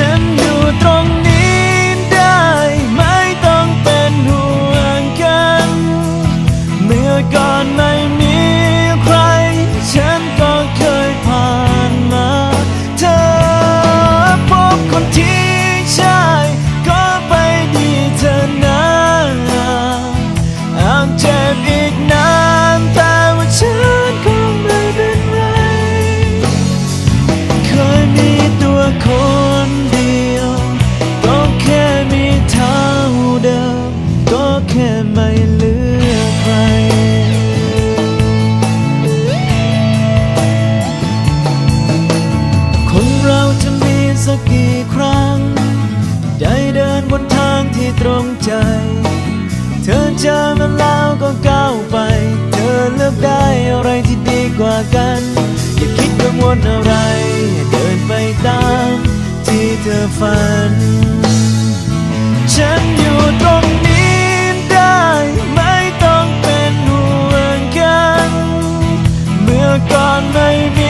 ฉันอยู่ตรงนี้ สักกี่ครั้ง ได้เดินบนทางที่ตรงใจ เธอเจอมันแล้วก็ก้าวไป เธอเลือกได้อะไรที่ดีกว่ากัน อย่าคิดกังวลอะไร เดินไปตามที่เธอฝัน ฉันอยู่ตรงนี้ได้ไม่ต้องเป็นห่วงกัน เมื่อก่อนไม่มี